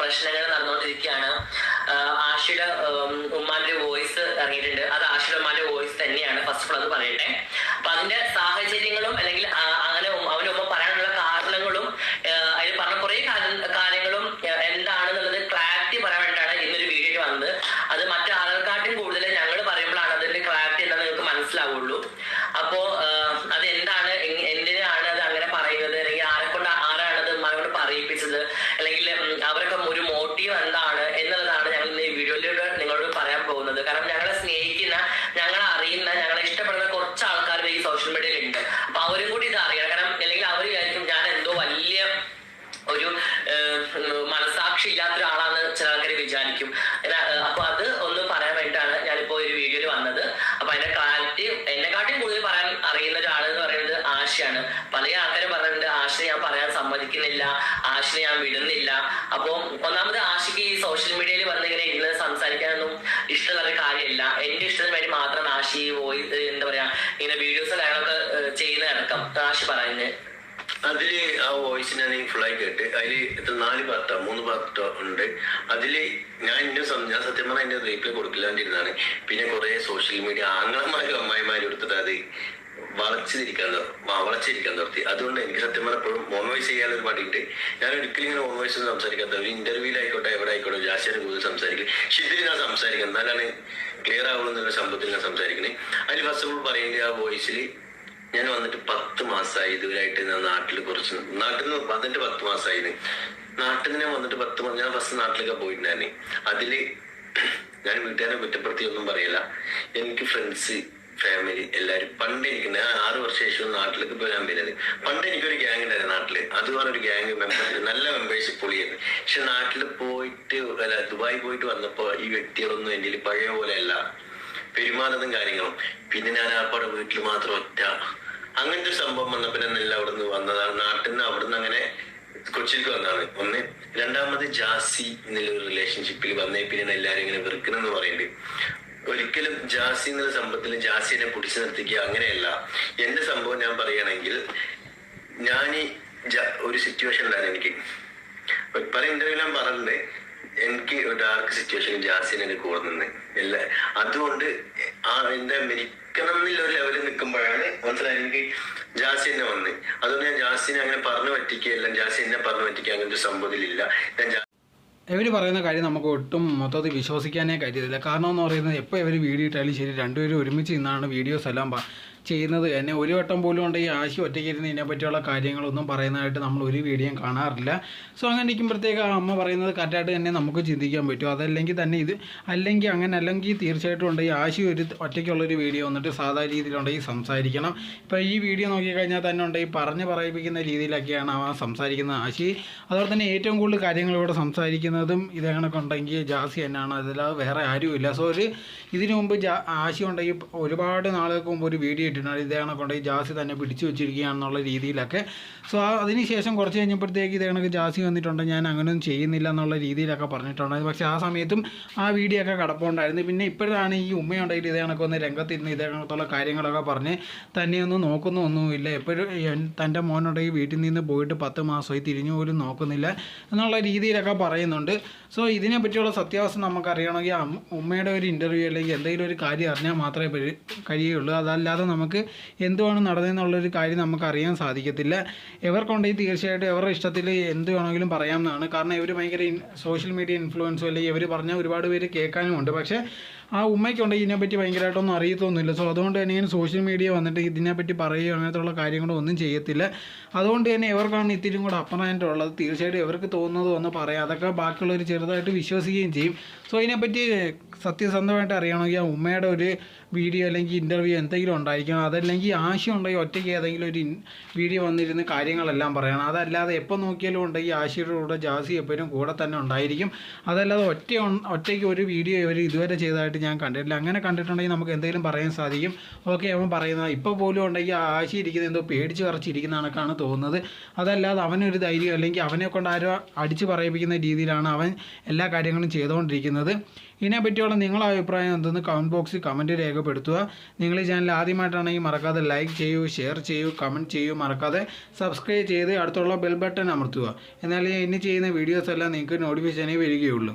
പ്രശ്നങ്ങൾ നടന്നുകൊണ്ടിരിക്കുകയാണ്. ആഷിയുടെ ഉമ്മാന്റെ വോയിസ് ഇറങ്ങിയിട്ടുണ്ട്. അത് ആഷിയുടെ ഉമ്മാന്റെ വോയിസ് തന്നെയാണ് ഫസ്റ്റ് ഓഫ് ഓൾ അത് പറയട്ടെ അപ്പൊ അതിന്റെ സാഹചര്യങ്ങളും അല്ലെങ്കിൽ അങ്ങനെ അവന്റെ ഉമ്മ പറയാനുള്ള കാരണങ്ങളും അതിൽ പറഞ്ഞ കുറെ കാര്യങ്ങളും എന്താണെന്നുള്ളത് ക്ലാരിറ്റി പറയാൻ വേണ്ടിയിട്ടാണ് ഇന്നൊരു വീഡിയോ വന്നത്. അത് മറ്റു ഇല്ലാത്ത ഒരാളാണ് ചില ആൾക്കാർ വിചാരിക്കും. അപ്പൊ അത് ഒന്ന് പറയാൻ വേണ്ടിയിട്ടാണ് ഞാനിപ്പോ ഒരു വീഡിയോയിൽ വന്നത്. അപ്പൊ അതിന്റെ ക്ലാരിറ്റി എന്നെക്കാട്ടിയും കൂടുതൽ പറയാൻ അറിയുന്ന ഒരാൾ എന്ന് പറയുന്നത് ആശയാണ്. പല ആൾക്കാരും പറഞ്ഞിട്ടുണ്ട് ആശയെ ഞാൻ പറയാൻ സമ്മതിക്കുന്നില്ല ആശയെ ഞാൻ വിടുന്നില്ല. അപ്പൊ ഒന്നാമത് ആശയ്ക്ക് ഈ സോഷ്യൽ മീഡിയയിൽ വന്ന് ഇങ്ങനെ ഇരുന്ന് സംസാരിക്കാനൊന്നും ഇഷ്ടമുള്ള കാര്യമില്ല. എന്റെ ഇഷ്ടത്തിന് വേണ്ടി മാത്രം ആശി പോയി എന്താ പറയാ ഇങ്ങനെ വീഡിയോസ് കാര്യങ്ങളൊക്കെ ചെയ്യുന്ന നടക്കം ആശി പറയുന്നത് അതിൽ ആ വോയിസ് ഞാൻ ഫുള്ളായി കേട്ട് അതിൽ ഇത്ര നാല് പാർട്ടോ മൂന്ന് പാർട്ടോ ഉണ്ട്. അതിൽ ഞാൻ എന്റെ സം- ഞാൻ സത്യം പറഞ്ഞാൽ എന്റെ റീപ്ലൈ കൊടുക്കില്ലാണ്ടിരുന്നാണ് പിന്നെ കുറേ സോഷ്യൽ മീഡിയ ആങ്ങളമാരും അമ്മായിമാരും എടുത്തിട്ട് അത് വളച്ചിരിക്കാൻ വളച്ചിരിക്കാൻ നിർത്തി അതുകൊണ്ട് എനിക്ക് സത്യം പറഞ്ഞാൽ എപ്പോഴും ഓൺ വോയിസ് ചെയ്യാൻ ഒരു പാടിയിട്ട് ഞാൻ ഒരിക്കലും ഇങ്ങനെ ഓൺ വോയിസ് ഒന്നും സംസാരിക്കാത്ത ഒരു ഇന്റർവ്യൂലായിക്കോട്ടെ എവിടെ ആയിക്കോട്ടെ ജാസിയുടെ കൂടുതൽ സംസാരിക്കും. പക്ഷെ ഞാൻ സംസാരിക്കുന്നത് എന്നാലാണ് ക്ലിയർ ആവുമെന്നുള്ള സംഭവത്തിൽ ഞാൻ സംസാരിക്കുന്നത് അതിൽ ഫസ്റ്റ് ഓഫ് ഓൾ പറയേണ്ടത് ആ വോയിസിൽ ഞാൻ വന്നിട്ട് പത്ത് മാസമായി ഇതുവരായിട്ട് ഞാൻ നാട്ടിൽ കുറച്ച് നാട്ടിൽ നിന്ന് വന്നിട്ട് പത്ത് മാസമായി നാട്ടിൽ നിന്ന് വന്നിട്ട് പത്ത് മാസം ഞാൻ ഫസ്റ്റ് നാട്ടിലൊക്കെ പോയിട്ടുണ്ടായിരുന്നു അതിൽ ഞാൻ വീട്ടുകാരെ കുറ്റപ്പെടുത്തി ഒന്നും പറയില്ല. എനിക്ക് ഫ്രണ്ട്സ് ഫാമിലി എല്ലാരും പണ്ട് എനിക്ക് ഞാൻ ആറ് വർഷം ശേഷം നാട്ടിലേക്ക് പോയി ഞാൻ വരുന്നത് പണ്ട് എനിക്കൊരു ഗ്യാങ് ഉണ്ടായിരുന്നു നാട്ടിൽ. അത് ഒരു ഗ്യാങ് മെമ്പേഴ്സ് നല്ല മെമ്പേഴ്സ് പൊളിയായിരുന്നു. പക്ഷെ നാട്ടിൽ പോയിട്ട് അല്ല ദുബായി പോയിട്ട് വന്നപ്പോ ഈ വ്യക്തികളൊന്നും എന്റെ പഴയ പോലെ അല്ല. പെരുമാറുന്നതും കാര്യങ്ങളും. പിന്നെ ഞാൻ ആപ്പാടെ വീട്ടിൽ മാത്രം ഒറ്റ. അങ്ങനത്തെ ഒരു സംഭവം വന്നപ്പോ എല്ലാം അവിടെ നിന്ന് വന്നതാണ് നാട്ടിൽ നിന്ന് അവിടെ നിന്ന് അങ്ങനെ കൊച്ചിക്ക് വന്നതാണ്. ഒന്ന് രണ്ടാമത് ജാസി എന്നുള്ള റിലേഷൻഷിപ്പിൽ വന്നേ പിന്നെ എല്ലാരും ഇങ്ങനെ വെറുക്കണെന്ന് പറയുന്നുണ്ട് ഒരിക്കലും ജാസി എന്നുള്ള സംഭവത്തിൽ ജാസിനെ പിടിച്ചു നിർത്തിക്കുക അങ്ങനെയല്ല. എന്റെ സംഭവം ഞാൻ പറയുകയാണെങ്കിൽ ഞാൻ ഒരു സിറ്റുവേഷൻ ഉണ്ടായിരുന്നു എനിക്ക്. പല ഇന്റർവ്യൂ ഞാൻ പറഞ്ഞിട്ടുണ്ട്. എനിക്ക് ഡാർക്ക് സിറ്റുവേഷൻ ജാസിനെ എനിക്ക് കൂടെ നിന്ന്. അതുകൊണ്ട് ആ എന്റെ മരിക്കണം എന്നുള്ള ഒരു ലെവലിൽ നിൽക്കുമ്പോഴാണ് മനസ്സിലായി എനിക്ക് ജാസി എന്നെ വന്ന്. അതുകൊണ്ട് ഞാൻ ജാസിനെ അങ്ങനെ പറഞ്ഞു പറ്റിക്കുകയല്ല ജാസി എന്നെ പറഞ്ഞു പറ്റിക്കുക അങ്ങനത്തെ ഒരു സംഭവത്തിലില്ല ഞാൻ ഇവർ പറയുന്ന കാര്യം നമുക്ക് ഒട്ടും മൊത്തത്തിൽ വിശ്വസിക്കാനേ കഴിയത്തില്ല. കാരണം എന്ന് പറയുന്നത് എപ്പോൾ ഇവർ വീഡിയോ ഇട്ടാലും ശരി രണ്ടുപേരും ഒരുമിച്ച് നിന്നാണ് വീഡിയോസ് എല്ലാം ചെയ്യുന്നത്. എന്നെ ഒരു വട്ടം പോലും കൊണ്ട് ഈ ആശി ഒറ്റയ്ക്ക് ഇരുന്ന് ഇതിനെ പറ്റിയുള്ള കാര്യങ്ങളൊന്നും പറയുന്നതായിട്ട് നമ്മൾ ഒരു വീഡിയോ കാണാറില്ല. സോ അങ്ങനെ ഇരിക്കുമ്പോഴത്തേക്ക് ആ അമ്മ പറയുന്നത് കറക്റ്റായിട്ട് തന്നെ നമുക്ക് ചിന്തിക്കാൻ പറ്റും. അതല്ലെങ്കിൽ തന്നെ ഇത് അല്ലെങ്കിൽ അങ്ങനെ അല്ലെങ്കിൽ തീർച്ചയായിട്ടും ഉണ്ട്. ഈ ആശി ഒരു ഒറ്റയ്ക്കുള്ളൊരു വീഡിയോ വന്നിട്ട് സാധാ രീതിയിലുണ്ടെങ്കിൽ സംസാരിക്കണം. ഇപ്പോൾ ഈ വീഡിയോ നോക്കിക്കഴിഞ്ഞാൽ തന്നെ ഉണ്ട്. ഈ പറഞ്ഞ് പറയിപ്പിക്കുന്ന രീതിയിലൊക്കെയാണ് അവ സംസാരിക്കുന്ന ആശി. അതുപോലെ തന്നെ ഏറ്റവും കൂടുതൽ കാര്യങ്ങൾ ഇവിടെ സംസാരിക്കുന്നതും ഇതേ കണക്കുണ്ടെങ്കിൽ ജാസി തന്നെയാണ്. അതിലാതെ വേറെ ആരുമില്ല. സോ ഒരു ഇതിനു മുമ്പ് ജാ ആശി ഉണ്ടെങ്കിൽ ഒരുപാട് നാളുകൾക്ക് മുമ്പ് ഒരു വീഡിയോ ഇതേ ഈ ജാസി തന്നെ പിടിച്ചു വെച്ചിരിക്കുകയാണെന്നുള്ള രീതിയിലൊക്കെ. സോ അതിനുശേഷം കുറച്ച് കഴിഞ്ഞപ്പോഴത്തേക്ക് ഇതേ കണക്ക് ജാസി വന്നിട്ടുണ്ട്. ഞാൻ അങ്ങനെയൊന്നും ചെയ്യുന്നില്ല എന്നുള്ള രീതിയിലൊക്കെ പറഞ്ഞിട്ടുണ്ടായിരുന്നു പക്ഷേ ആ സമയത്തും ആ വീഡിയോ ഒക്കെ കിടപ്പുണ്ടായിരുന്നു. പിന്നെ ഇപ്പോഴാണ് ഈ ഉമ്മയുണ്ടെങ്കിൽ ഇതേ ഒന്ന് രംഗത്തിരുന്ന് ഇതേ കണക്കുള്ള കാര്യങ്ങളൊക്കെ പറഞ്ഞ് തന്നെയൊന്നും നോക്കുന്നൊന്നുമില്ല എപ്പോഴും തന്റെ മോനുണ്ടെങ്കിൽ വീട്ടിൽ നിന്ന് പോയിട്ട് പത്ത് മാസമായി തിരിഞ്ഞു പോലും നോക്കുന്നില്ല എന്നുള്ള രീതിയിലൊക്കെ പറയുന്നുണ്ട്. സോ ഇതിനെ പറ്റിയുള്ള സത്യാവസ്ഥ നമുക്കറിയണമെങ്കിൽ ഉമ്മയുടെ ഒരു ഇന്റർവ്യൂ അല്ലെങ്കിൽ എന്തെങ്കിലും ഒരു കാര്യം അറിഞ്ഞാൽ മാത്രമേ കഴിയുള്ളൂ. അതല്ലാതെ എന്തുവാണ് നടന്നതെന്നുള്ളൊരു കാര്യം നമുക്ക് അറിയാൻ സാധിക്കത്തില്ല ഇവർക്കുണ്ടെങ്കിൽ തീർച്ചയായിട്ടും ഇവരുടെ ഇഷ്ടത്തിൽ എന്ത് വേണമെങ്കിലും പറയാമെന്നാണ്. കാരണം ഇവർ ഭയങ്കര സോഷ്യൽ മീഡിയ ഇൻഫ്ലുവൻസും അല്ലെങ്കിൽ ഇവർ പറഞ്ഞാൽ ഒരുപാട് പേര് കേൾക്കാനുമുണ്ട്. പക്ഷേ ആ ഉമ്മയ്ക്കുണ്ടെങ്കിൽ ഇതിനെപ്പറ്റി ഭയങ്കരമായിട്ടൊന്നും അറിയത്തൊന്നുമില്ല. സോ അതുകൊണ്ട് തന്നെ ഇങ്ങനെ സോഷ്യൽ മീഡിയ വന്നിട്ട് ഇതിനെപ്പറ്റി പറയുകയോ അങ്ങനത്തുള്ള കാര്യങ്ങളോ ഒന്നും ചെയ്യത്തില്ല. അതുകൊണ്ട് തന്നെ ഇവർക്കാണ് ഇത്തിരി കൂടെ അപ്പറായിട്ട് ഉള്ളത്. തീർച്ചയായിട്ടും ഇവർക്ക് തോന്നുന്നത് ഒന്ന് പറയാം. അതൊക്കെ ബാക്കിയുള്ളവർ ചെറുതായിട്ട് വിശ്വസിക്കുകയും ചെയ്യും. സോ ഇതിനെപ്പറ്റി സത്യസന്ധമായിട്ട് അറിയണമെങ്കിൽ ആ ഉമ്മയുടെ ഒരു വീഡിയോ അല്ലെങ്കിൽ ഇന്റർവ്യൂ എന്തെങ്കിലും ഉണ്ടായിരിക്കണം. അതല്ലെങ്കിൽ ആശയം ഉണ്ടെങ്കിൽ ഒറ്റയ്ക്ക് ഏതെങ്കിലും ഒരു വീഡിയോ വന്നിരുന്ന് കാര്യങ്ങളെല്ലാം പറയണം. അതല്ലാതെ എപ്പോൾ നോക്കിയാലും ഉണ്ടെങ്കിൽ ആശയുടെ കൂടെ ജാസി എപ്പോഴും കൂടെ തന്നെ ഉണ്ടായിരിക്കും. അതല്ലാതെ ഒറ്റ ഒറ്റയ്ക്ക് ഒരു വീഡിയോ ഇവർ ഇതുവരെ ചെയ്തതായിട്ട് ഞാൻ കണ്ടിട്ടില്ല. അങ്ങനെ കണ്ടിട്ടുണ്ടെങ്കിൽ നമുക്ക് എന്തെങ്കിലും പറയാൻ സാധിക്കും. ഓക്കെ അവൻ പറയുന്നത് ഇപ്പോൾ പോലും ഉണ്ടെങ്കിൽ ആ ആശി ഇരിക്കുന്നത് എന്തോ പേടിച്ച് വിറച്ചിരിക്കുന്ന കണക്കാണ് തോന്നുന്നത്. അതല്ലാതെ അവനൊരു ധൈര്യം അല്ലെങ്കിൽ അവനെ കൊണ്ട് ആരോ അടിച്ച് പറയിപ്പിക്കുന്ന രീതിയിലാണ് അവൻ എല്ലാ കാര്യങ്ങളും ചെയ്തുകൊണ്ടിരിക്കുന്നത്. ഇതിനെപ്പറ്റിയുള്ള നിങ്ങളുടെ അഭിപ്രായം എന്തെന്ന് കമന്റ് ബോക്സിൽ കമന്റ് രേഖപ്പെടുത്തുക. നിങ്ങൾ ഈ ചാനൽ ആദ്യമായിട്ടാണെങ്കിൽ മറക്കാതെ ലൈക്ക് ചെയ്യൂ ഷെയർ ചെയ്യൂ കമന്റ് ചെയ്യൂ. മറക്കാതെ സബ്സ്ക്രൈബ് ചെയ്ത് അടുത്തുള്ള ബെൽ ബട്ടൺ അമർത്തുക. എന്നാലേ ഇനി ചെയ്യുന്ന വീഡിയോസ് എല്ലാം നിങ്ങൾക്ക് നോട്ടിഫിക്കേഷനായി വരികയുള്ളൂ.